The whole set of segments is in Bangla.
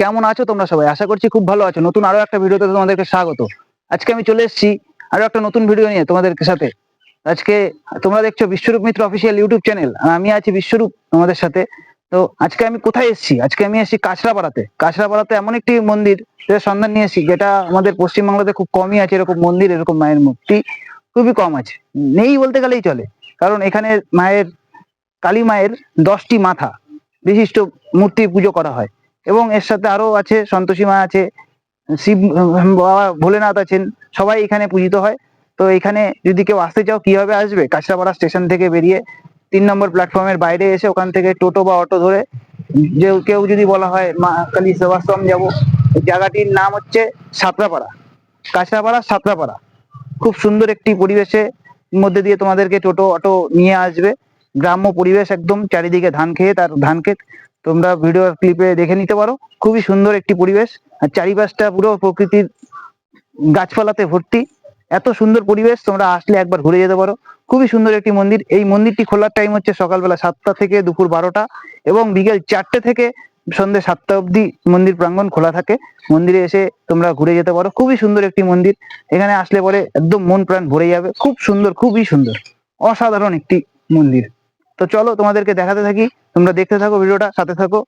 কেমন আছো তোমরা সবাই? আশা করছি খুব ভালো আছো। নতুন আরও একটা ভিডিওতে তোমাদেরকে স্বাগত। আজকে আমি চলে এসেছি আরও একটা নতুন ভিডিও নিয়ে তোমাদের সাথে। আজকে তোমরা দেখছ Biswarup Mitra official YouTube channel আর আমি আছি বিশ্বরূপ তোমাদের সাথে। তো আজকে আমি কোথায় এসেছি? আজকে আমি এসেছি কাছড়াপাড়াতে কাছড়াপাড়াতে এমন একটি মন্দির, এর সন্ধান নিয়ে এসেছি, যেটা আমাদের পশ্চিমবাংলাতে খুব কমই আছে, এরকম মন্দির, এরকম মায়ের মূর্তি খুবই কম আছে। নেই বলতে গেলেই চলে, কারণ এখানে মায়ের, কালী মায়ের দশটি মাথা বিশিষ্ট মূর্তি পুজো করা হয়। এবং এর সাথে আরও আছে, সন্তোষী মা আছে, শিব বাবা ভোলেনাথ আছেন, সবাই এখানে পূজিত হয়। তো এখানে যদি কেউ আসতে চাও, কীভাবে আসবে? কাঁচরাপাড়া স্টেশন থেকে বেরিয়ে তিন নম্বর প্ল্যাটফর্মের বাইরে এসে ওখান থেকে টোটো বা অটো ধরে যে কেউ যদি বলা হয়, মা কালী সেবাশ্রম যাব জায়গাটির নাম হচ্ছে সাতরাপাড়া। কাঁচরাপাড়া, সাতরাপাড়া। খুব সুন্দর একটি পরিবেশে মধ্যে দিয়ে তোমাদেরকে টোটো, অটো নিয়ে আসবে। গ্রাম্য পরিবেশ একদম চারিদিকে ধান খেয়ে তার ধান ক্ষেত তোমরা ভিডিও ক্লিপে দেখে নিতে পারো। খুবই সুন্দর একটি পরিবেশ। আর চারিপাশটা পুরো প্রকৃতির গাছপালাতে ভর্তি। এত সুন্দর পরিবেশ, তোমরা আসলে একবার ঘুরে যেতে পারো। খুবই সুন্দর একটি মন্দির। এই মন্দিরটি খোলার টাইম হচ্ছে সকালবেলা সাতটা থেকে দুপুর বারোটা এবং বিকেল চারটে থেকে সন্ধ্যে সাতটা অবধি মন্দির প্রাঙ্গণ খোলা থাকে। মন্দিরে এসে তোমরা ঘুরে যেতে পারো। খুবই সুন্দর একটি মন্দির। এখানে আসলে পরে একদম মন প্রাণ ভরে যাবে। খুব সুন্দর, খুবই সুন্দর। অসাধারণ একটি মন্দির। তো চলো তোমাদেরকে দেখাতে থাকি। তোমরা দেখতে থাকো ভিডিওটা সাথে থাকো।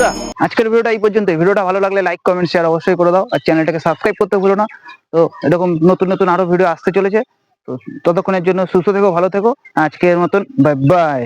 বন্ধুরা, আজকের ভিডিওটা এই পর্যন্ত ভিডিওটা ভালো লাগলে লাইক কমেন্ট শেয়ার অবশ্যই করে দাও। আর চ্যানেলটাকে সাবস্ক্রাইব করতে ভুলো না। তো এরকম নতুন নতুন আরও ভিডিও আসতে চলেছে। তো ততক্ষণের জন্য সুস্থ থেকো, ভালো থেকো। আজকের মতন বাই বাই